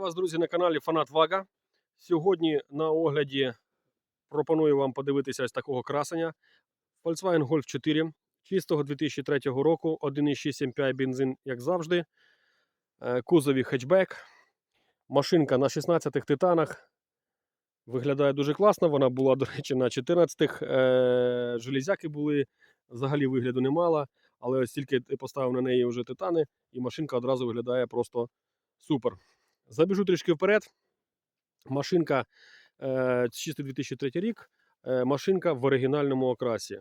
Вас, друзі, на каналі Фанат Вага. Сьогодні на огляді пропоную вам подивитися ось такого красення. Volkswagen Golf 4 чистого 2003 року, 1,6 MPI бензин, як завжди. Е, Кузові хетчбек. Машинка на 16-х титанах. Виглядає дуже класно. Вона була, до речі, на 14-х. Е, железяки були, взагалі вигляду не мала. Але ось тільки ти поставив на неї вже титани, і машинка одразу виглядає просто супер. Забіжу трішки вперед. Машинка е, чистий 2003 рік. Е, машинка в оригінальному окрасі.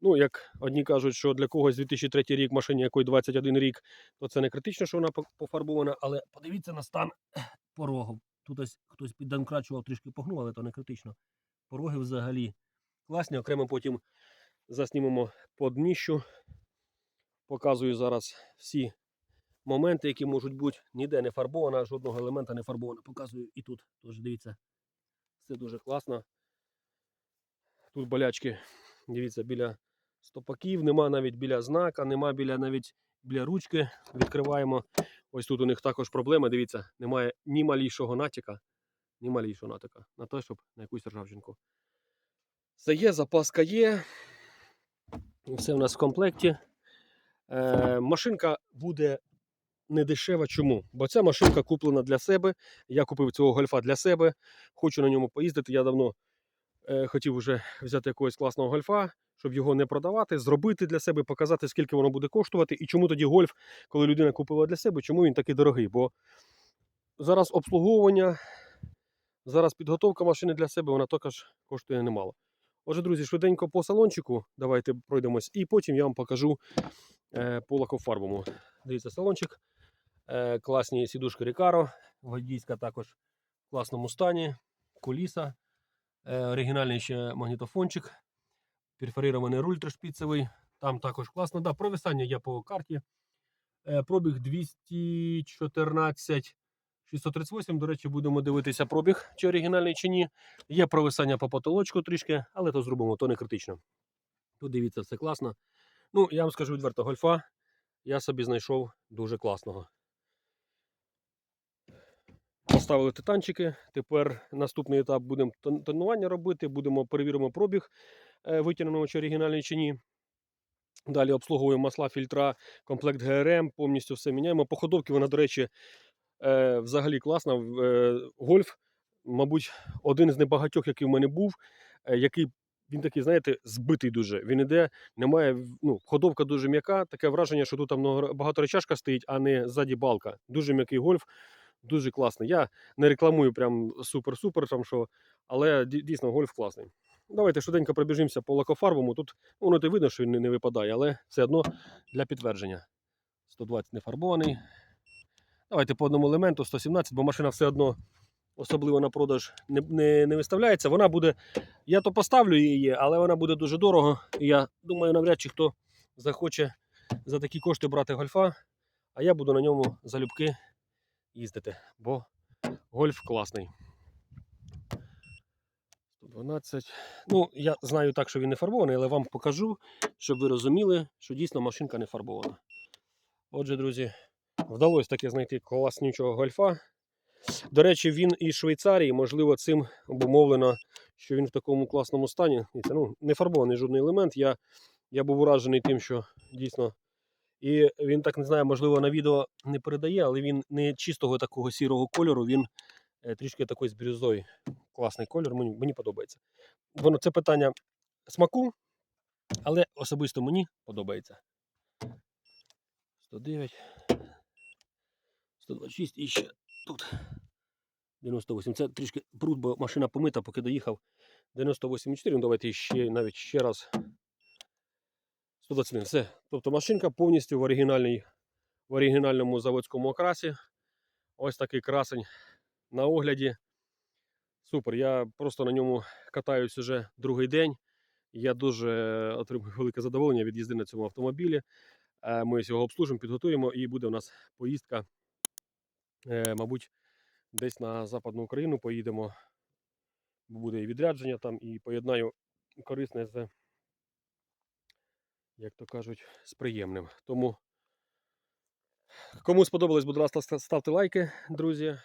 Ну, як одні кажуть, що для когось 2003 рік машині, якої 21 рік, то це не критично, що вона пофарбована, але подивіться на стан порогів. Тут ось хтось підданкрачував, трішки погнув, але то не критично. Пороги взагалі класні. Окремо потім заснімемо по дніщу. Показую зараз всі моменти, які можуть бути ніде не фарбована, жодного елемента не фарбована. Показую і тут. Тож дивіться, все дуже класно. Тут болячки, дивіться, біля стопаків, нема навіть біля знака, нема біля навіть біля ручки. Відкриваємо. Ось тут у них також проблема. Дивіться, немає ні малішого натяка, ні малішого натяка на те, щоб на якусь ржавчинку. Все є, запаска є. Все в нас в комплекті. Е, машинка буде не дешева. Чому? Бо ця машинка куплена для себе. Я купив цього гольфа для себе. Хочу на ньому поїздити. Я давно е, хотів вже взяти якогось класного гольфа, щоб його не продавати, зробити для себе, показати, скільки воно буде коштувати. І чому тоді гольф, коли людина купила для себе, чому він такий дорогий? Бо зараз обслуговування, зараз підготовка машини для себе, вона також коштує немало. Отже, друзі, швиденько по салончику, давайте пройдемось, і потім я вам покажу е, по лакофарбовому. Дивіться, салончик. Е, класні сідушки Рікаро, водійська також в класному стані, куліса, е, оригінальний ще магнітофончик, перфорирований руль трешпіцевий, там також класно. Да, провисання є по карті. Е, пробіг 214 638. До речі, будемо дивитися пробіг, чи оригінальний, чи ні. Є провисання по потолочку трішки, але то зробимо, то не критично. Тут дивіться, все класно. Ну, я вам скажу відверто, гольфа я собі знайшов дуже класного. Поставили титанчики. Тепер наступний етап будемо тонування робити, будемо перевіримо пробіг, витягнемо чи оригінальний чи ні. Далі обслуговуємо масла, фільтра, комплект ГРМ, повністю все міняємо. По ходовці вона, до речі, е, взагалі класна. Е, Гольф, мабуть, один з небагатьох, який в мене був, е, який він такий, знаєте, збитий дуже. Він іде, немає, ну, ходовка дуже м'яка, таке враження, що тут там много- багаторечашка стоїть, а не ззаді балка. Дуже м'який гольф, дуже класний. Я не рекламую прям супер-супер, там що, але дійсно гольф класний. Давайте швиденько пробіжимося по лакофарбовому. Тут ну, воно то видно, що він не випадає, але все одно для підтвердження. 120 не фарбований. Давайте по одному елементу 117, бо машина все одно особливо на продаж не, не, не виставляється. Вона буде. Я то поставлю її, але вона буде дуже дорого. І я думаю, навряд чи хто захоче за такі кошти брати гольфа, а я буду на ньому залюбки їздити, бо гольф класний. 112. Ну, я знаю так, що він не фарбований, але вам покажу, щоб ви розуміли, що дійсно машинка не фарбована. Отже, друзі, вдалося таки знайти класнючого гольфа. До речі, він із Швейцарії, можливо, цим обумовлено, що він в такому класному стані. І це ну, не фарбований жодний елемент. Я, я був уражений тим, що дійсно. І він так не знаю, можливо, на відео не передає, але він не чистого такого сірого кольору, він е, трішки такий з бірюзою. Класний кольор, мені, мені подобається. Воно це питання смаку, але особисто мені подобається. 109, 126 і ще тут 98. Це трішки бруд, бо машина помита, поки доїхав. 98,4. Ну, давайте ще навіть ще раз. 121. Все. Тобто машинка повністю в оригінальній, в оригінальному заводському окрасі. Ось такий красень на огляді. Супер. Я просто на ньому катаюсь уже другий день. Я дуже отримую велике задоволення від їзди на цьому автомобілі. Е, Ми його обслужимо, підготуємо і буде у нас поїздка. Е, Мабуть, десь на Западну Україну поїдемо. Буде і відрядження там, і поєднаю корисне з як то кажуть, з приємним. Тому, кому сподобалось, будь ласка, ста- ставте лайки, друзі.